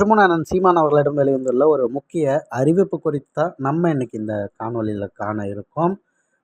சற்று முன் சீமான் அவர்களிடம் வெளிவந்துள்ள ஒரு முக்கிய அறிவிப்பு குறித்து தான் நம்ம இன்னைக்கு இந்த காணொலியில் காண இருக்கோம்.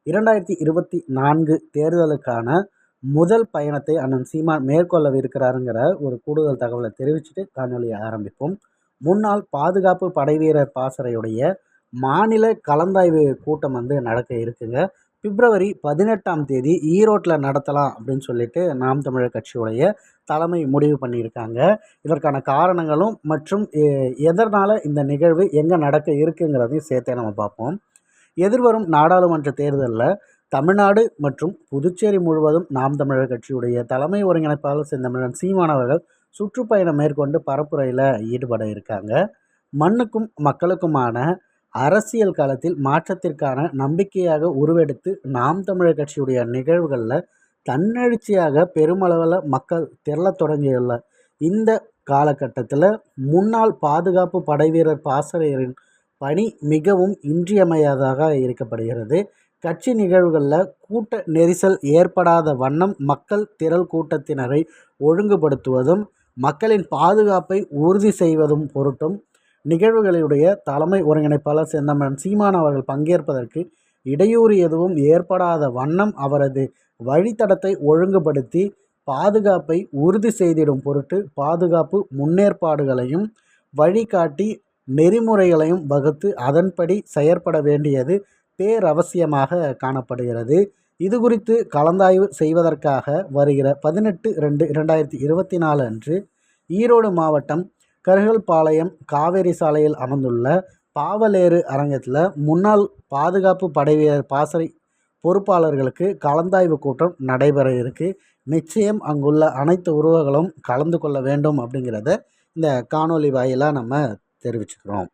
இரண்டாயிரத்தி இருபத்தி நான்கு தேர்தலுக்கான முதல் பயணத்தை அண்ணன் சீமான் மேற்கொள்ளவிருக்கிறாருங்கிற ஒரு கூடுதல் தகவலை தெரிவிச்சுட்டு காணொலியை ஆரம்பிப்போம். முன்னாள் பாதுகாப்பு படைவீரர் பாசறையுடைய மாநில கலந்தாய்வு கூட்டம் வந்து நடக்க இருக்குங்க. பிப்ரவரி பதினெட்டாம் தேதி ஈரோட்டில் நடத்தலாம் அப்படின்னு சொல்லிட்டு நாம் தமிழர் கட்சியுடைய தலைமை முடிவு பண்ணியிருக்காங்க. இதற்கான காரணங்களும் மற்றும் எ- எதனால் இந்த நிகழ்வு எங்கே நடக்க இருக்குங்கிறதையும் சேர்த்தே நம்ம பார்ப்போம். எதிர்வரும் நாடாளுமன்ற தேர்தலில் தமிழ்நாடு மற்றும் புதுச்சேரி முழுவதும் நாம் தமிழர் கட்சியுடைய தலைமை ஒருங்கிணைப்பாளர் செந்தமிழன் சீமானவர்கள் சுற்றுப்பயணம் மேற்கொண்டு பரப்புரையில் ஈடுபட இருக்காங்க. மண்ணுக்கும் மக்களுக்குமான அரசியல் காலத்தில் மாற்றத்திற்கான நம்பிக்கையாக உருவெடுத்து நாம் தமிழர் கட்சியுடைய நிகழ்வுகளில் தன்னெழுச்சியாக பெருமளவில் மக்கள் திரள தொடங்கியுள்ள இந்த காலகட்டத்தில் முன்னாள் பாதுகாப்பு படைவீரர் பாசறையரின் பணி மிகவும் இன்றியமையாததாக இருக்கப்படுகிறது. கட்சி நிகழ்வுகளில் கூட்ட நெரிசல் ஏற்படாத வண்ணம் மக்கள் திரள் கூட்டத்தினரை ஒழுங்குபடுத்துவதும் மக்களின் பாதுகாப்பை உறுதி செய்வதும் பொருட்டும் நிகழ்வுகளுடைய தலைமை ஒருங்கிணைப்பாளர் செந்தமன் சீமான் அவர்கள் பங்கேற்பதற்கு இடையூறு எதுவும் ஏற்படாத வண்ணம் அவரது வழித்தடத்தை ஒழுங்குபடுத்தி பாதுகாப்பை உறுதி செய்திடும் பொருட்டு பாதுகாப்பு முன்னேற்பாடுகளையும் வழிகாட்டி நெறிமுறைகளையும் வகுத்து அதன்படி செயற்பட வேண்டியது பேரவசியமாக காணப்படுகிறது. இது குறித்து கலந்தாய்வு செய்வதற்காக வருகிற பதினெட்டு ரெண்டு இரண்டாயிரத்தி இருபத்தி நாலு அன்று ஈரோடு மாவட்டம் கருகல்பாளையம் காவேரி சாலையில் அமைந்துள்ள பாவலேறு அரங்கத்தில் முன்னாள் பாதுகாப்பு படைவீரர் பாசறை பொறுப்பாளர்களுக்கு கலந்தாய்வு கூட்டம் நடைபெற இருக்கு. நிச்சயம் அங்குள்ள அனைத்து உறவுகளும் கலந்து கொள்ள வேண்டும் அப்படிங்கிறத இந்த காணொளி வாயிலாக நம்ம தெரிவிச்சுக்கிறோம்.